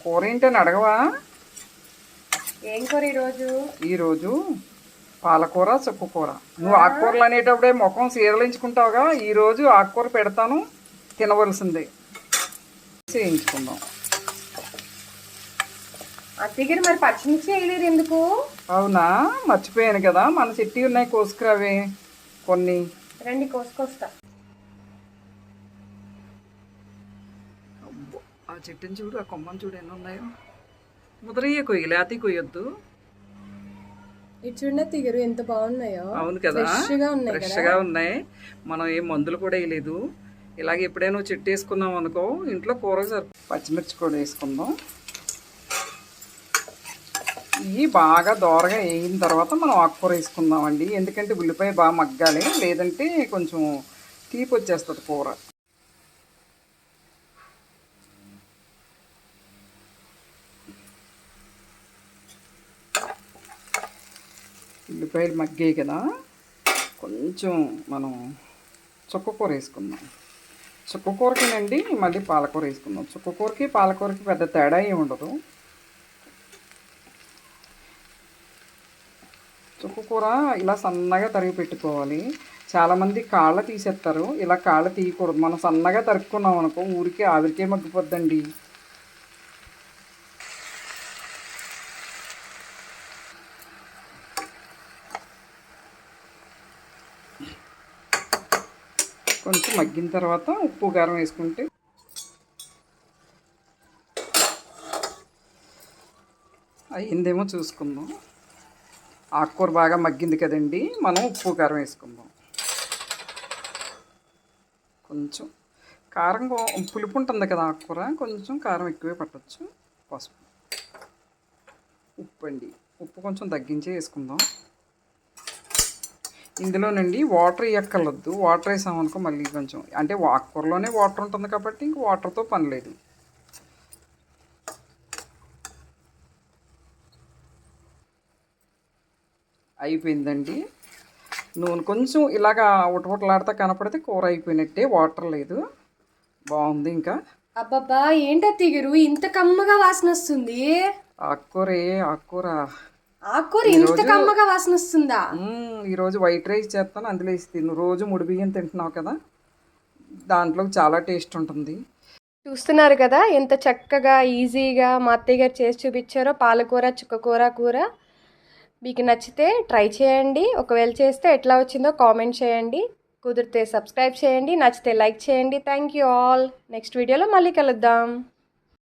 కూర ఏంటని అడగవా? ఏం కూర ఈరోజు? ఈరోజు పాలకూర చుక్కకూర నువ్వు ఆకుకూరలు అనేటప్పుడే ముఖం సీరలించుకుంటావుగా ఈరోజు ఆకుకూర పెడతాను తినవలసిందే. చేయించుకుందాం అత్తగారు మరి పచ్చిమిర్చి వేయలేదు ఎందుకు? అవునా? మర్చిపోయాను కదా మన చెట్టి ఉన్నాయి కోసుకురావే కొన్ని. రండి కోసుకొస్తా. ఆ చెట్టుని చూడు ఆ కొమ్మని చూడు ఎన్ని ఉన్నాయో. ముదరయ్యే కొయ్యి లేతి కొయ్యొద్దు. ఇటు చూడండి అత్తగారు ఎంత బాగున్నాయో. అవును కదా? ఫ్రెష్గా ఉన్నాయి మనం ఏం మందులు కూడా వేయలేదు. ఇలాగ ఎప్పుడైనా చెట్టు వేసుకున్నాం అనుకో ఇంట్లో కూర పచ్చిమిర్చి కూడా వేసుకుందాం. ఇవి బాగా దోరగా వేగిన తర్వాత మనం ఆకుకూర వేసుకుందామండి. ఎందుకంటే ఉల్లిపాయ బాగా మగ్గాలి. లేదంటే కొంచెం తీపి వచ్చేస్తుంది కూర. ఉల్లిపాయలు మగ్గాయి కదా కొంచెం మనం చుక్కకూర వేసుకుందాం. చుక్కకూరకేనండి మళ్ళీ పాలకూర వేసుకుందాం. చుక్కకూరకి పాలకూరకి పెద్ద తేడా ఏమి ఉండదు. చుక్కకూర ఇలా సన్నగా తరిగి పెట్టుకోవాలి. చాలామంది కాళ్ళ తీసేస్తారు. ఇలా కాళ్ళ తీయకూడదు. మనం సన్నగా తరుక్కున్నాం అనుకో ఊరికే ఆవిరికే మగ్గిపోద్దండి. కొంచెం మగ్గిన తర్వాత ఉప్పు కారం వేసుకుంటే అయ్యిందేమో చూసుకుందాం. ఆకుకూర బాగా మగ్గింది కదండి మనం ఉప్పు కారం వేసుకుందాం. కొంచెం కారం పులుపు ఉంటుంది కదా ఆకుకూర కొంచెం కారం ఎక్కువే పట్టచ్చు. పసుపు. ఉప్పు అండి. ఉప్పు కొంచెం తగ్గించే వేసుకుందాం. ఇందులోనండి వాటర్ వేయక్కర్లొద్దు వాటర్ వేసామనుకో మళ్ళీ కొంచెం అంటే ఆకుకూరలోనే వాటర్ ఉంటుంది కాబట్టి ఇంక వాటర్తో పని లేదు. అయిపోయిందండి. నూనె కొంచెం ఇలాగా ఉటపుటలాడుతా కనపడితే కూర అయిపోయినట్టే వాటర్ లేదు. బాగుంది ఇంకా. అబ్బబ్బా ఏంటి అత్తగారు ఇంత కమ్మగా వాసన వస్తుంది ఆకుకూరే ఆకుకూర. ఆకుకూర ఇంత కమ్మగా వాసన వస్తుందా? ఈరోజు వైట్ రైస్ చేస్తాను అందులో వేసి తిను. రోజు ముడి బియ్యం తింటున్నావు కదా దాంట్లో చాలా టేస్ట్ ఉంటుంది. చూస్తున్నారు కదా ఎంత చక్కగా ఈజీగా మా అత్తయ్య గారు చేసి చూపించారో పాలకూర చుక్కకూర కూర. మీకు నచ్చితే ట్రై చేయండి. ఒకవేళ చేస్తే ఎట్లా వచ్చిందో కామెంట్ చేయండి. కుదిరితే సబ్స్క్రైబ్ చేయండి నచ్చితే లైక్ చేయండి. Thank you all. నెక్స్ట్ వీడియోలో మళ్ళీ కలుద్దాం.